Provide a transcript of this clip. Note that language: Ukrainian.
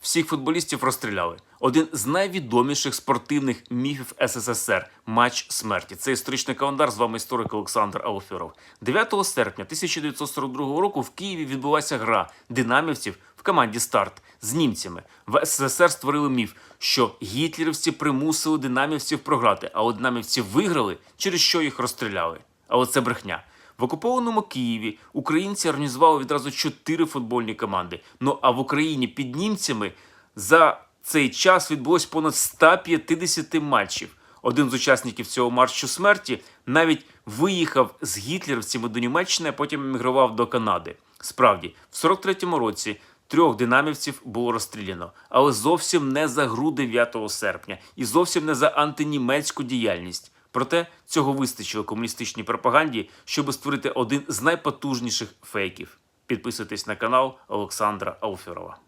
всіх футболістів розстріляли. Один з найвідоміших спортивних міфів СССР матч смерті. Це історичний календар. З вами історик Олександр Алферов. 9 серпня 1942 року в Києві відбулася гра динамівців в команді Старт з німцями. В СССР створили міф, що гітлерівці примусили динамівців програти, а динамівці виграли, через що їх розстріляли. Але це брехня. В окупованому Києві українці організували відразу чотири футбольні команди. Ну а в Україні під німцями за цей час відбулось понад 150 матчів. Один з учасників цього маршу смерті навіть виїхав з гітлерівцями до Німеччини, а потім емігрував до Канади. Справді, в 43-му році трьох динамівців було розстріляно, але зовсім не за гру 9 серпня і зовсім не за антинімецьку діяльність. Проте цього вистачило комуністичній пропаганді, щоб створити один з найпотужніших фейків. Підписуйтесь на канал Олександра Алферова.